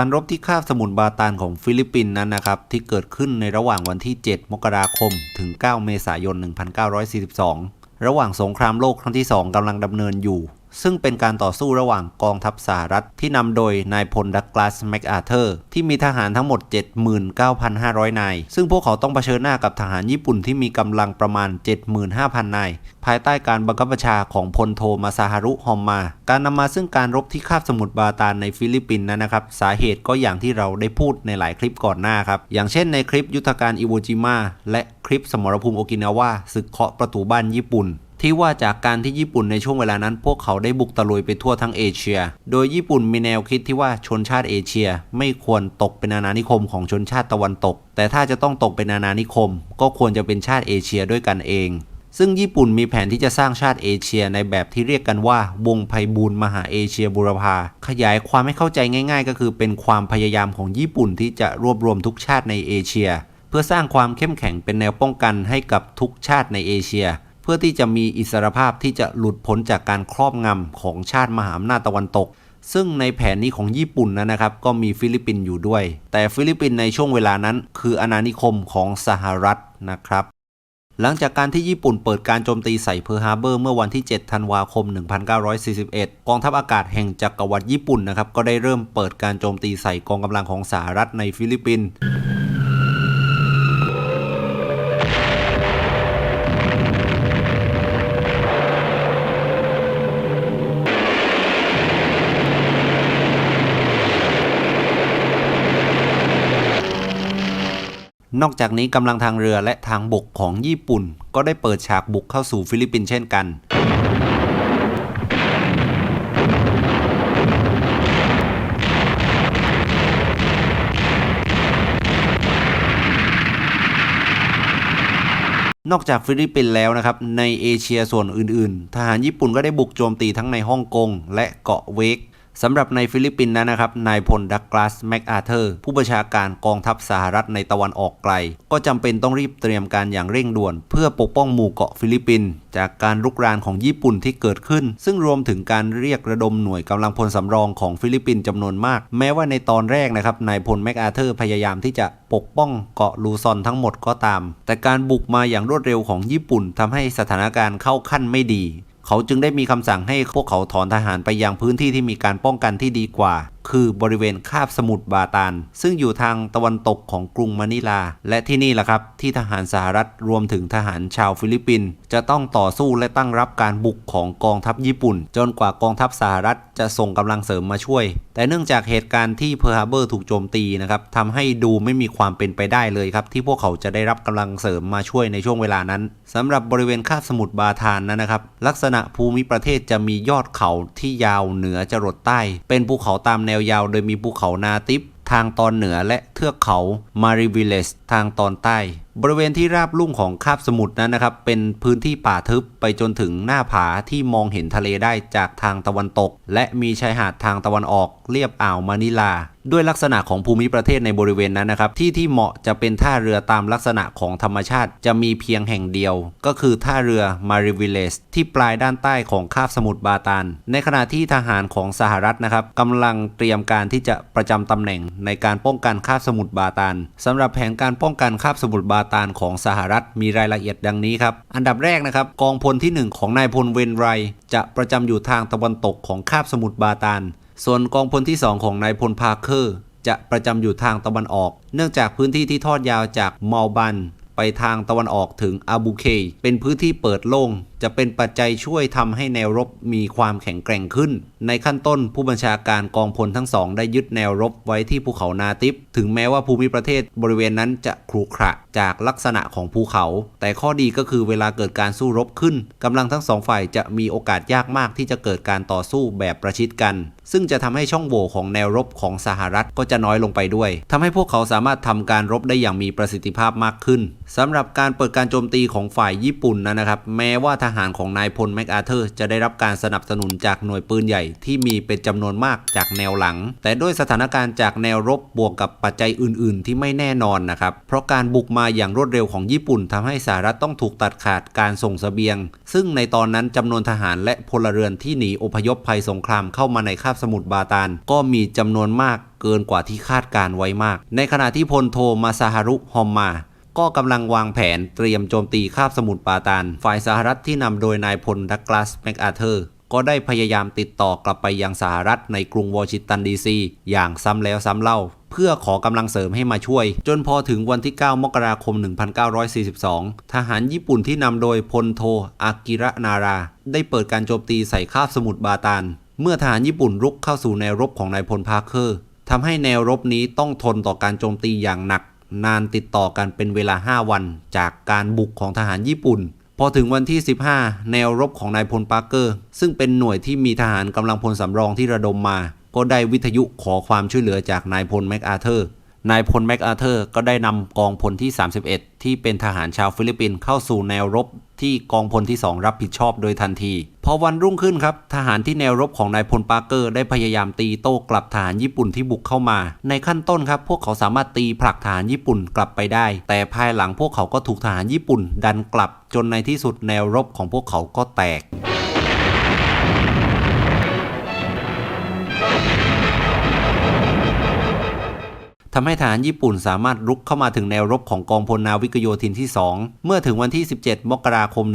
การรบที่คาบสมุทรบาตานของฟิลิปปินส์นั้นนะครับ ที่เกิดขึ้นในระหว่างวันที่ 7 มกราคม ถึง 9 เมษายน 1942 ระหว่างสงครามโลกครั้งที่ 2กำลังดำเนินอยู่ ซึ่งเป็นการต่อสู้ระหว่างกองทัพสหรัฐที่นำโดยนายพลดักลาสแมคอาเธอร์ที่มีทหารทั้งหมด 79,500 นาย ซึ่งพวกเขาต้องเผชิญหน้ากับทหารญี่ปุ่นที่มีกำลังประมาณ 75,000 นาย ภายใต้การบังคับบัญชาของพลโทมาซาฮารุ ฮอมมา การนำมาซึ่งการรบที่คาบสมุทรบาตานในฟิลิปปินส์นั้นนะครับ สาเหตุก็อย่างที่เราได้พูดในหลายคลิปก่อนหน้าครับ อย่างเช่นในคลิปยุทธการอิโวจิมะและคลิปสมรภูมิโอกินาวาศึกเคาะประตูบ้านญี่ปุ่น ที่ว่าจากการที่ญี่ปุ่นในช่วงเวลานั้น พวกเขาได้บุกตะลุยไปทั่วทั้งเอเชีย โดยญี่ปุ่นมีแนวคิดที่ว่าชนชาติเอเชีย ไม่ควรตกเป็นอาณานิคมของชนชาติตะวันตก แต่ถ้าจะต้องตกเป็นอาณานิคม ก็ควรจะเป็นชาติเอเชียด้วยกันเอง ซึ่งญี่ปุ่นมีแผนที่จะสร้างชาติเอเชียในแบบที่เรียกกันว่า วงไพบูลมหาเอเชียบูรพาขยายความให้เข้าใจง่าย ๆ ก็คือเป็นความพยายามของญี่ปุ่นที่จะรวบรวมทุกชาติในเอเชีย เพื่อสร้างความเข้มแข็งเป็นแนวป้องกันให้กับทุกชาติในเอเชีย พื่อที่จะมีอิสรภาพที่จะหลุดพ้นจากการครอบงำของชาติมหาอำนาจตะวันตก ซึ่งในแผนนี้ของญี่ปุ่นนะครับ ก็มีฟิลิปปินส์อยู่ด้วย แต่ฟิลิปปินส์ในช่วงเวลานั้น คืออาณานิคมของสหรัฐนะครับหลังจากการที่ญี่ปุ่นเปิดการโจมตีใส่เพิร์ฮาร์เบอร์เมื่อวันที่ 7 ธันวาคม 1941 กองทัพอากาศแห่งจักรวรรดิญี่ปุ่นนะครับ ก็ได้เริ่มเปิดการโจมตีใส่กองกำลังของสหรัฐในฟิลิปปินส์ นอกจากนี้กำลังทางเรือและทางบกของญี่ปุ่น ก็ได้เปิดฉากบุกเข้าสู่ฟิลิปปินส์เช่นกัน นอกจากฟิลิปปินส์แล้วนะครับ ในเอเชียส่วนอื่นๆ ทหารญี่ปุ่นก็ได้บุกโจมตีทั้งในฮ่องกงและเกาะเวก สำหรับในฟิลิปปินส์นั้นนะครับ นายพลดักลาสแมคอาเธอร์ผู้บัญชาการกองทัพสหรัฐในตะวันออกไกล ก็จำเป็นต้องรีบเตรียมการอย่างเร่งด่วน เพื่อปกป้องหมู่เกาะฟิลิปปินส์จากการลุกรานของญี่ปุ่นที่เกิดขึ้น ซึ่งรวมถึงการเรียกระดมหน่วยกำลังพลสำรองของฟิลิปปินส์จำนวนมาก แม้ว่าในตอนแรกนะครับนายพลแมคอาเธอร์พยายามที่จะปกป้องเกาะลูซอนทั้งหมดก็ตาม แต่การบุกมาอย่างรวดเร็วของญี่ปุ่นทำให้สถานการณ์เข้าขั้นไม่ดี เขาจึงได้มีคำสั่งให้พวกเขาถอนทหารไปยังพื้นที่ที่มีการป้องกันที่ดีกว่า คือบริเวณคาบสมุทรบาตานซึ่งอยู่ทางตะวันตกของกรุงมะนิลา และที่นี่แหละครับ ที่ทหารสหรัฐรวมถึงทหารชาวฟิลิปปินส์จะต้องต่อสู้และตั้งรับการบุกของกองทัพญี่ปุ่น จนกว่ากองทัพสหรัฐจะส่งกำลังเสริมมาช่วย แต่เนื่องจากเหตุการณ์ที่เพิร์ฮาเบอร์ถูกโจมตีนะครับทำให้ดูไม่มีความเป็นไปได้เลยครับ ที่พวกเขาจะได้รับกำลังเสริมมาช่วยในช่วงเวลานั้นสำหรับบริเวณคาบสมุทรบาทานนั้นนะครับ ลักษณะภูมิประเทศจะมียอดเขาที่ยาวเหนือจรดใต้ เป็นภูเขาตามแนวยาวโดยมีภูเขานาติปทางตอนเหนือและเทือกเขามาริวิเลสทางตอนใต้ บริเวณที่ราบลุ่มของคาบสมุทรนั้นนะครับ เป็นพื้นที่ป่าทึบไปจนถึงหน้าผาที่มองเห็นทะเลได้จากทางตะวันตก และมีชายหาดทางตะวันออกเรียบอ่าวมะนิลา ด้วยลักษณะของภูมิประเทศในบริเวณนั้นนะครับ ที่ที่เหมาะจะเป็นท่าเรือตามลักษณะของธรรมชาติจะมีเพียงแห่งเดียว ก็คือท่าเรือมาริวิเลสที่ปลายด้านใต้ของคาบสมุทรบาตานในขณะที่ทหารของสหรัฐนะครับกำลังเตรียมการที่จะประจำตำแหน่งในการป้องกันคาบสมุทรบาตานสำหรับแผนการป้องกันคาบสมุทรบาตานของสหรัฐมีรายละเอียดดังนี้ครับ อันดับแรกนะครับ กองพลที่ 1 ของนายพลเวนไร จะประจำอยู่ทางตะวันตกของคาบสมุทรบาตาน ส่วนกองพลที่ 2 ของนายพลพาเคอร์ จะประจำอยู่ทางตะวันออก เนื่องจากพื้นที่ที่ทอดยาวจากมอลบัน ไปทางตะวันออกถึงอาบูเค เป็นพื้นที่เปิดโล่งจะเป็นปัจจัยช่วยทำให้แนวรบมีความแข็งแกร่งขึ้น ในขั้นต้นผู้บัญชาการกองพลทั้งสอง ได้ยึดแนวรบไว้ที่ภูเขานาติปถึงแม้ว่าภูมิประเทศบริเวณนั้นจะขรุขระจากลักษณะของภูเขา แต่ข้อดีก็คือเวลาเกิดการสู้รบขึ้นกำลังทั้งสองฝ่ายจะมีโอกาสยากมากที่จะเกิดการต่อสู้แบบประชิดกัน ซึ่งจะทำให้ช่องโหว่ของแนวรบของสหรัฐก็จะน้อยลงไปด้วยทำให้พวกเขาสามารถทำการรบได้อย่างมีประสิทธิภาพมากขึ้นสำหรับการเปิดการโจมตีของฝ่ายญี่ปุ่นนะครับ แม้ว่าทหารของนายพลแมคอาเธอร์จะได้รับการสนับสนุนจากหน่วยปืนใหญ่ที่มีเป็นจำนวนมากจากแนวหลัง แต่ด้วยสถานการณ์จากแนวรบบวกกับปัจจัยอื่น ๆ ที่ไม่แน่นอนนะครับ เพราะการบุกมาอย่างรวดเร็วของญี่ปุ่นทำให้สหรัฐต้องถูกตัดขาดการส่งเสบียง ซึ่งในตอนนั้นจำนวนทหารและพลเรือนที่หนีอพยพภัยสงครามเข้ามาในคาบสมุทรบาตาลก็มีจำนวนมากเกินกว่าที่คาดการไว้มาก ในขณะที่พลโทมาซาฮารุ ฮอมมา ก็กำลังวางแผนเตรียมโจมตีคาบสมุทรปาตานฝ่ายสหรัฐที่นำโดยนายพลดักลาสแมคอาเธอร์ก็ได้พยายามติดต่อกลับไปยังสหรัฐในกรุงวอชิงตันดีซีอย่างซ้ำแล้วซ้ำเล่า เพื่อขอกำลังเสริมให้มาช่วย จนพอถึงวันที่ 9 มกราคม 1942 ทหารญี่ปุ่นที่นำโดยพลโทอากิระนารา ได้เปิดการโจมตีใส่คาบสมุทรบาตานเมื่อทหารญี่ปุ่นรุกเข้าสู่แนวรบของนายพลพาร์เคอร์ทำให้แนวรบนี้ต้องทนต่อการโจมตีอย่างหนัก นานติดต่อกันเป็นเวลา 5 วันจากการบุกของทหารญี่ปุ่น พอถึงวันที่ 15 แนวรบของนายพลปาร์เกอร์ ซึ่งเป็นหน่วยที่มีทหารกำลังพลสำรองที่ระดมมา ก็ได้วิทยุขอความช่วยเหลือจากนายพลแมคอาเธอร์นายพลแมคอาเธอร์ก็ได้นำกองพลที่ 31 ที่เป็นทหารชาวฟิลิปปินส์เข้าสู่แนวรบ ที่กองพลที่ 2 รับผิดชอบโดยทันที พอวันรุ่งขึ้นครับ ทหารที่แนวรบของนายพลปาร์เกอร์ได้พยายามตีโต้กลับทหารญี่ปุ่นที่บุกเข้ามา ในขั้นต้นครับ พวกเขาสามารถตีผลักทหารญี่ปุ่นกลับไปได้ แต่ภายหลังพวกเขาก็ถูกทหารญี่ปุ่น ดันกลับจนในที่สุดแนวรบของพวกเขาก็แตก ทำให้ทหารญี่ปุ่นสามารถรุกเข้ามาถึงแนวรบของกองพลนาวิกโยธินที่ 2 เมื่อถึงวันที่ 17 มกราคม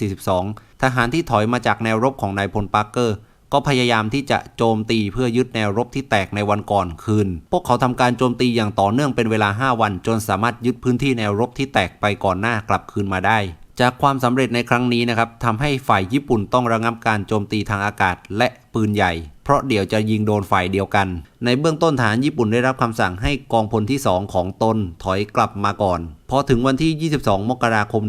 1942 ทหารที่ถอยมาจากแนวรบของนายพลปาร์เกอร์ ก็พยายามที่จะโจมตีเพื่อยึดแนวรบที่แตกในวันก่อนคืน พวกเขาทำการโจมตีอย่างต่อเนื่องเป็นเวลา 5 วัน จนสามารถยึดพื้นที่แนวรบที่แตกไปก่อนหน้ากลับคืนมาได้จากความสำเร็จในครั้งนี้นะครับทำให้ฝ่ายญี่ปุ่นต้องระงับการโจมตีทางอากาศ และปืนใหญ่ เพราะเดี๋ยวจะยิงโดนฝ่ายเดียวกัน ในเบื้องต้นทหารญี่ปุ่นได้รับคำสั่งให้กองพลที่ 2 ของตนถอยกลับมาก่อน พอถึงวันที่ 22 มกราคม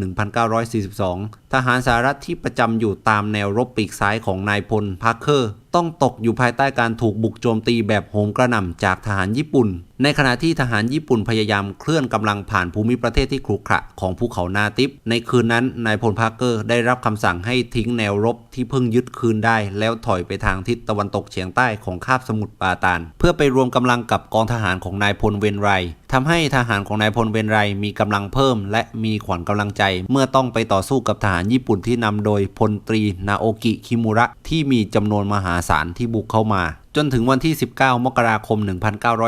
1942 ทหารสหรัฐที่ประจำอยู่ตามแนวรบปีกซ้ายของนายพลพาร์เคอร์ ต้องตกอยู่ภายใต้การถูกบุกโจมตีแบบโหมกระหน่ำจากทหารญี่ปุ่น ในขณะที่ทหารญี่ปุ่นพยายามเคลื่อนกำลังผ่านภูมิประเทศที่ขรุขระของภูเขานาติปในคืนนั้นนายพลพาร์เกอร์ได้รับคำสั่งให้ทิ้งแนวรบที่เพิ่งยึดคืนได้แล้วถอยไปทางทิศตะวันตกเฉียงใต้ของคาบสมุทรปาตานเพื่อไปรวมกำลังกับกองทหารของนายพลเวนไรทำให้ทหารของนายพลเวนไรมีกำลังเพิ่ม และมีขวัญกำลังใจ เมื่อต้องไปต่อสู้กับทหารญี่ปุ่นที่นำโดยพลตรีนาโอกิคิมุระที่มีจำนวนมหาศาลที่บุกเข้ามาจนถึงวันที่ 19 มกราคม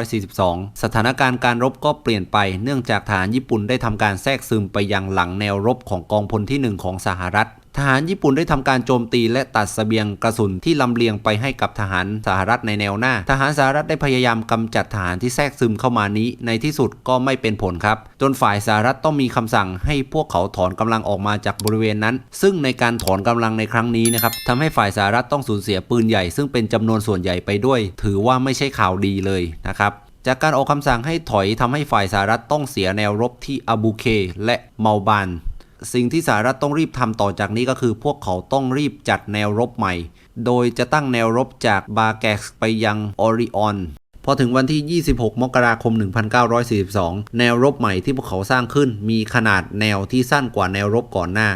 1942 สถานการณ์การรบก็เปลี่ยนไป เนื่องจากทหารญี่ปุ่นได้ทำการแทรกซึมไปยังหลังแนวรบของกองพลที่ 1 ของสหรัฐ ทหารญี่ปุ่นได้ทำการโจมตีและตัดเสบียงกระสุนที่ลำเลียงไปให้กับทหารสหรัฐในแนวหน้า ทหารสหรัฐได้พยายามกำจัดทหารที่แทรกซึมเข้ามานี้ ในที่สุดก็ไม่เป็นผลครับ จนฝ่ายสหรัฐต้องมีคำสั่งให้พวกเขาถอนกำลังออกมาจากบริเวณนั้น ซึ่งในการถอนกำลังในครั้งนี้นะครับทำให้ฝ่ายสหรัฐต้องสูญเสียปืนใหญ่ ซึ่งเป็นจำนวนส่วนใหญ่ไปด้วย ถือว่าไม่ใช่ข่าวดีเลยนะครับจากการออกคำสั่งให้ถอยทำให้ฝ่ายสหรัฐต้องเสียแนวรบที่อาบูเคและเมาบาน สิ่งที่สหรัฐต้องรีบทำต่อจากนี้ก็คือพวกเขาต้องรีบจัดแนวรบใหม่ โดยจะตั้งแนวรบจากบาแกกไปยังออริออนพอถึงวันที่ 26 มกราคม 1942 แนวรบใหม่ที่พวกเขาสร้างขึ้น มีขนาดแนวที่สั้นกว่าแนวรบก่อนหน้า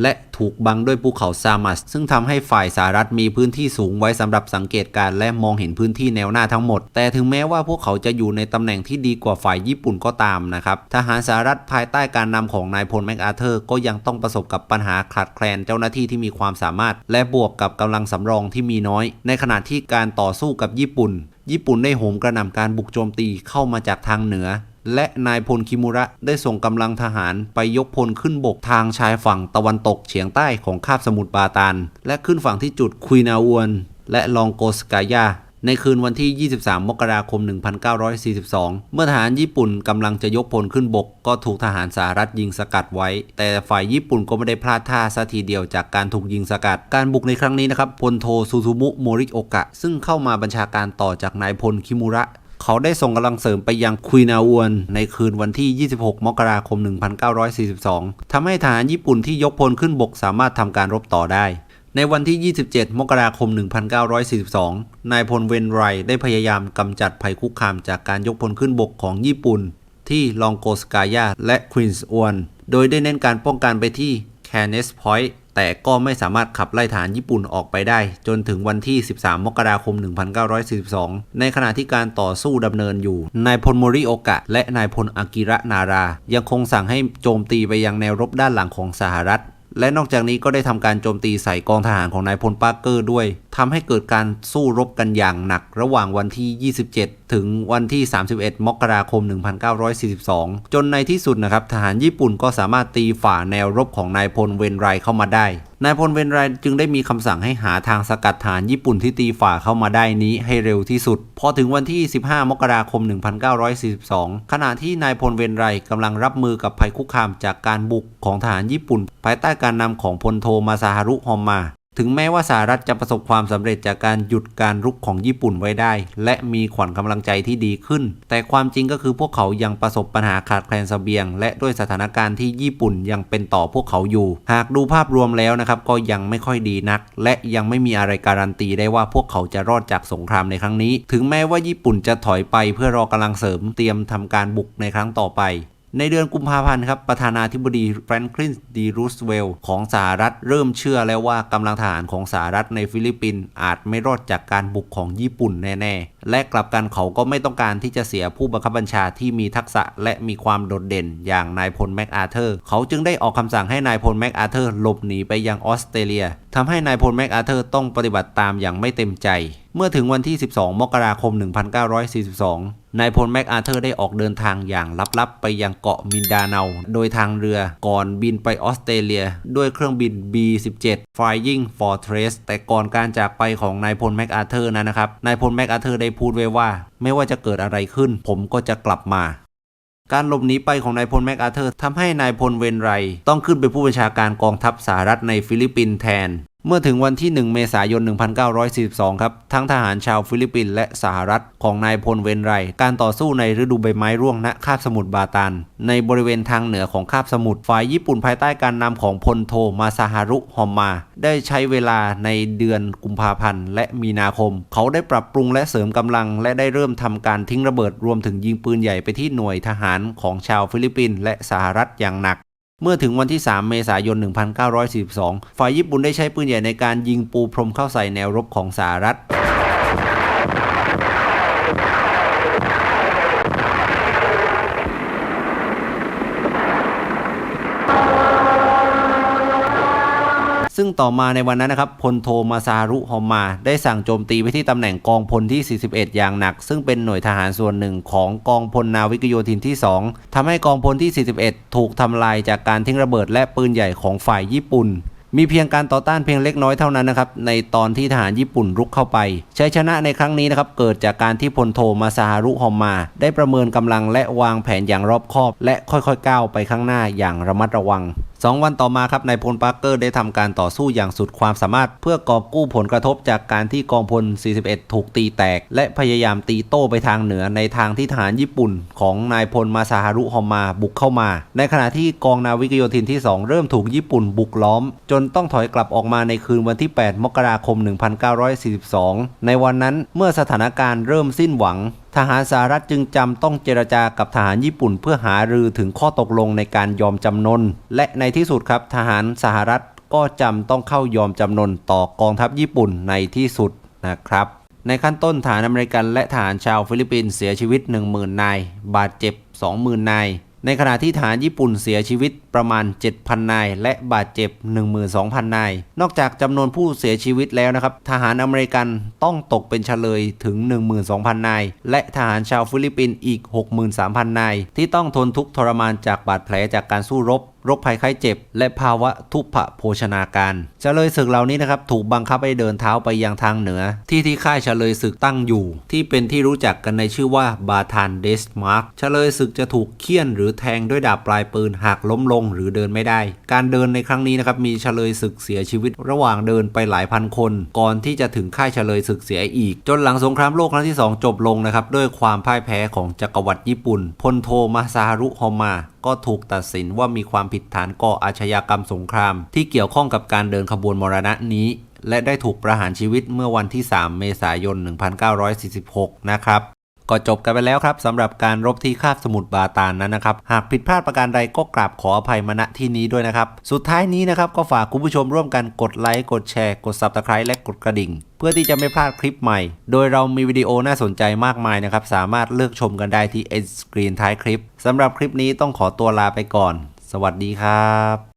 และถูกบังด้วยภูเขาซามัสซึ่งทำให้ฝ่ายสหรัฐมีพื้นที่สูงไว้สำหรับสังเกตการณ์และมองเห็นพื้นที่แนวหน้าทั้งหมด แต่ถึงแม้ว่าพวกเขาจะอยู่ในตำแหน่งที่ดีกว่าฝ่ายญี่ปุ่นก็ตามนะครับ ทหารสหรัฐภายใต้การนำของนายพลแมคอาเธอร์ก็ยังต้องประสบกับปัญหาขาดแคลนเจ้าหน้าที่ที่มีความสามารถ และบวกกับกำลังสำรองที่มีน้อย ในขณะที่การต่อสู้กับญี่ปุ่น ญี่ปุ่นได้โหมกระหน่ำการบุกโจมตีเข้ามาจากทางเหนือ และนายพลคิมุระได้ส่งกำลังทหารไปยกพลขึ้นบกทางชายฝั่งตะวันตกเฉียงใต้ของคาบสมุทรปาตานและขึ้นฝั่งที่จุดคุยนาอวน และลองโกสกายาในคืนวันที่ 23 มกราคม 1942 เมื่อทหารญี่ปุ่นกำลังจะยกพลขึ้นบก ก็ถูกทหารสหรัฐยิงสกัดไว้ แต่ฝ่ายญี่ปุ่นก็ไม่ได้พลาดท่าซะทีเดียวจากการถูกยิงสกัด การบุกในครั้งนี้นะครับ พลโทซูซูมุ โมริโอกะ ซึ่งเข้ามาบัญชาการต่อจากนายพลคิมุระ เขาได้ส่งกำลังเสริมไปยังคุยนาอวน ในคืนวันที่ 26 มกราคม 1942 ทำให้ทหารญี่ปุ่นที่ยกพลขึ้นบกสามารถทำการรบต่อได้ ในวันที่ 27 มกราคม 1942 นายพลเวนไรได้พยายามกำจัดภัยคุกคามจากการยกพลขึ้นบกของญี่ปุ่น ที่ลองโกสกายาและควีนส์อวน โดยได้เน้นการป้องกันไปที่แคนเนสพอยต์ แต่ก็ไม่สามารถขับไล่ฐานญี่ปุ่นออกไปได้ จนถึงวันที่ 13 มกราคม 1942 ในขณะที่การต่อสู้ดำเนินอยู่ นายพลโมริโอกะ และนายพลอากิระนารา ยังคงสั่งให้โจมตีไปยังแนวรบด้านหลังของสหรัฐ และนอกจากนี้ก็ได้ทำการโจมตีใส่กองทหารของนายพลปาร์เกอร์ด้วย ทำให้เกิดการสู้รบกันอย่างหนักระหว่างวันที่ 27 ถึงวันที่ 31 มกราคม 1942 จนในที่สุดนะครับทหารญี่ปุ่นก็สามารถตีฝ่าแนวรบของนายพลเวนไรเข้ามาได้ นายพลเวนไรจึงได้มีคำสั่งให้หาทางสกัดฐานญี่ปุ่นที่ตีฝ่าเข้ามาได้นี้ให้เร็วที่สุด พอถึงวันที่ 15 มกราคม 1942 ขณะที่นายพลเวนไรกำลังรับมือกับภัยคุกคามจากการบุกของทหารญี่ปุ่น ภายใต้การนำของพลโทมาซาฮารุ ฮอมมา ถึงแม้ว่าสหรัฐจะประสบความสำเร็จจากการหยุดการรุกของญี่ปุ่นไว้ได้ และมีขวัญกำลังใจที่ดีขึ้น แต่ความจริงก็คือพวกเขายังประสบปัญหาขาดแคลนเสบียง และด้วยสถานการณ์ที่ญี่ปุ่นยังเป็นต่อพวกเขาอยู่ หากดูภาพรวมแล้วนะครับก็ยังไม่ค่อยดีนัก และยังไม่มีอะไรการันตีได้ว่าพวกเขาจะรอดจากสงครามในครั้งนี้ ถึงแม้ว่าญี่ปุ่นจะถอยไปเพื่อรอกำลังเสริมเตรียมทำการบุกในครั้งต่อไป ในเดือนกุมภาพันธ์ครับ ประธานาธิบดีแฟรงคลินดีรูสเวลล์ของสหรัฐเริ่มเชื่อแล้วว่ากำลังทหารของสหรัฐในฟิลิปปินส์อาจไม่รอดจากการบุกของญี่ปุ่นแน่ ๆ และกลับกันเขาก็ไม่ต้องการที่จะเสียผู้บังคับบัญชาที่มีทักษะและมีความโดดเด่นอย่างนายพลแมคอาเธอร์ เขาจึงได้ออกคำสั่งให้นายพลแมคอาเธอร์หลบหนีไปยังออสเตรเลียทำให้นายพลแมคอาเธอร์ต้องปฏิบัติตามอย่างไม่เต็มใจ เมื่อถึงวันที่ 12 มกราคม 1942 นายพลแมคอาเธอร์ได้ออกเดินทางอย่างลับๆ ไปยังเกาะมินดาเนาโดยทางเรือก่อนบินไปออสเตรเลีย ด้วยเครื่องบิน B-17 Flying Fortress แต่ก่อนการจากไปของนายพลแมคอาเธอร์นั้นนะครับนายพลแมคอาเธอร์ได้พูดไว้ว่า ไม่ว่าจะเกิดอะไรขึ้น ผมก็จะกลับมาการหลบหนีไปของนายพลแมคอาเธอร์ทำให้นายพลเวนไร ต้องขึ้นเป็นผู้บัญชาการกองทัพสหรัฐในฟิลิปปินส์แทน เมื่อถึงวันที่ 1 เมษายน 1942 ครับ ทั้งทหารชาวฟิลิปปินส์และสหรัฐของนายพลเวนไร การต่อสู้ในฤดูใบไม้ร่วงณคาบสมุทรบาตานในบริเวณทางเหนือของคาบสมุทรฝ่ายญี่ปุ่นภายใต้การนำของพลโทมาซาฮารุฮอมมา ได้ใช้เวลาในเดือนกุมภาพันธ์ และมีนาคม เขาได้ปรับปรุงและเสริมกำลัง และได้เริ่มทำการทิ้งระเบิดรวมถึงยิงปืนใหญ่ไปที่หน่วยทหารของชาวฟิลิปปินส์และสหรัฐอย่างหนัก เมื่อถึงวันที่ 3 เมษายน 1942 ฝ่ายญี่ปุ่นได้ใช้ปืนใหญ่ในการยิงปูพรมเข้าใส่แนวรบของสหรัฐ ซึ่งต่อมาในวันนั้นนะครับพลโทมาซารุฮอมมาได้สั่งโจมตีไปที่ตำแหน่งกองพลที่ 41 อย่างหนัก ซึ่งเป็นหน่วยทหารส่วนหนึ่งของกองพลนาวิกโยธินที่ 2ทำให้กองพลที่ 41 ถูกทำลายจากการทิ้งระเบิดและปืนใหญ่ของฝ่ายญี่ปุ่นมีเพียงการต่อต้านเพียงเล็กน้อยเท่านั้นนะครับในตอนที่ทหารญี่ปุ่นรุกเข้าไป ชัยชนะในครั้งนี้นะครับเกิดจากการที่พลโทมาซาฮารุฮอมมา ได้ประเมินกำลังและวางแผนอย่างรอบคอบ และค่อยๆก้าวไปข้างหน้าอย่างระมัดระวัง สองวันต่อมาครับนายพลปาร์เกอร์ได้ทำการต่อสู้อย่างสุดความสามารถ เพื่อกอบกู้ผลกระทบจากการที่กองพล 41 ถูกตีแตก และพยายามตีโต้ไปทางเหนือในทางที่ทหารญี่ปุ่น ของนายพลมาซาฮารุฮอมมาบุกเข้ามา ในขณะที่กองนาวิกโยธินที่ 2 เริ่มถูกญี่ปุ่นบุกล้อม จนต้องถอยกลับออกมาในคืนวันที่ 8 มกราคม 1942 ในวันนั้นเมื่อสถานการณ์เริ่มสิ้นหวัง ทหารสหรัฐจึงจำต้องเจรจากับทหารญี่ปุ่น เพื่อหารือถึงข้อตกลงในการยอมจำนน และในที่สุดครับทหารสหรัฐก็จำต้องเข้ายอมจำนนต่อกองทัพญี่ปุ่นในที่สุดนะครับ ในขั้นต้นฐานอเมริกันและฐานชาวฟิลิปปินส์เสียชีวิต 10,000 นาย บาดเจ็บ 20,000 นาย ในขณะที่ฐานญี่ปุ่นเสียชีวิตประมาณ 7,000 นาย และบาดเจ็บ 12,000 นาย นอกจากจำนวนผู้เสียชีวิตแล้วนะครับ ทหารอเมริกันต้องตกเป็นเฉลยถึง 12,000 นาย และทหารชาวฟิลิปปินส์อีก 63,000 นาย ที่ต้องทนทุกข์ทรมานจากบาดแผลจากการสู้รบ โรคภัยไข้เจ็บ และภาวะทุพพโภชนาการเฉลยศึกเหล่านี้นะครับถูกบังคับให้เดินเท้าไปยังทางเหนือ ที่ที่ค่ายเฉลยศึกตั้งอยู่ ที่เป็นที่รู้จักกันในชื่อว่าบาทานเดสมาร์กเฉลยศึกจะถูกเคี่ยนหรือแทงด้วยดาบปลายปืนหากล้มลงหรือเดินไม่ได้ การเดินในครั้งนี้นะครับมีเฉลยศึกเสียชีวิตระหว่างเดินไปหลายพันคน ก่อนที่จะถึงค่ายเฉลยศึกเสียอีก จนหลังสงครามโลกครั้งที่ 2 จบลงนะครับด้วยความพ่ายแพ้ของจักรวรรดิญี่ปุ่นพลโทมาซาฮารุฮอมมา ก็ถูกตัดสินว่ามีความผิดฐานก่ออาชญากรรมสงคราม ที่เกี่ยวข้องกับการเดินขบวนมรณะนี้ และได้ถูกประหารชีวิตเมื่อวันที่ 3 เมษายน 1946 นะครับ ก็จบกันไปแล้วครับสำหรับการรบที่คาบสมุทรบาตานนั้นนะครับ หากผิดพลาดประการใดก็กราบขออภัยมาณที่นี้ด้วยนะครับ สุดท้ายนี้นะครับก็ฝากคุณผู้ชมร่วมกันกดไลค์กดแชร์ กด Subscribe และกดกระดิ่ง เพื่อที่จะไม่พลาดคลิปใหม่ โดยเรามีวิดีโอน่าสนใจมากมายนะครับสามารถเลือกชมกันได้ที่ End Screen ท้ายคลิปสำหรับคลิปนี้ต้องขอตัวลาไปก่อน สวัสดีครับ